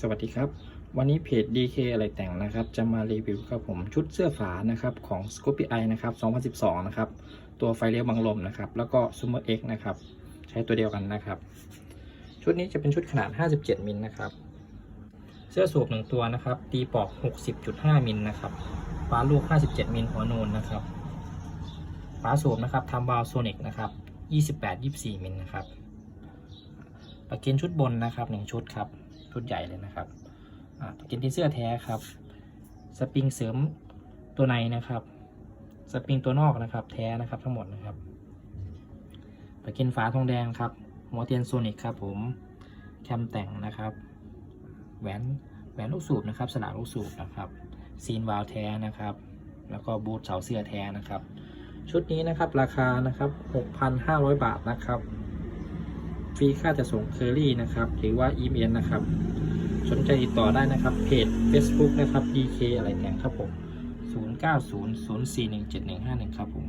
สวัสดีครับ วันนี้เพจ DK อะไรแต่งนะครับ จะมารีวิวครับผมชุดเสื้อฝานะครับของ s c o p i i นะครับ 2012 นะครับ ตัวไฟเลี้ยวบังลมนะครับ แล้วก็ Summer X นะครับ ใช้ตัวเดียวกันนะครับ ชุดนี้จะเป็นชุดขนาด 57 มิลนะครับ เสื้อสูบหนึ่งตัวนะครับ ตีปอก 60.5 มิลนะครับฟ้าลูก 57 มิลหัวนูนนะครับฟ้าสูบนะครับทำวาลโซนิกนะครับ 28-24 มิลนะครับ ปากเกนชุดบนนะครับหนึ่งชุดครับ ชุดใหญ่เลยนะครับอ่าปากเกนที่เสื้อแท้ครับ สปริงเสริมตัวในนะครับ สปริงตัวนอกนะครับแท้นะครับทั้งหมดนะครับปากเกนฝาทองแดงครับหัวเทียนโซนิกครับผม แคมแต่งนะครับ แหวนแหวนลูกสูบนะครับ สลักลูกสูบนะครับ ซีนวาลแท้นะครับ แล้วก็บูทเสาเสื้อแท้นะครับ ชุดนี้นะครับราคานะครับ 6,500 บาทนะครับ ฟรีค่าจะส่งเคอรี่นะครับ หรือว่าอีเมลนะครับ สนใจติดต่อได้นะครับ เพจ Facebook นะครับ DK อะไรแต่งครับผม 0900417151 ครับผม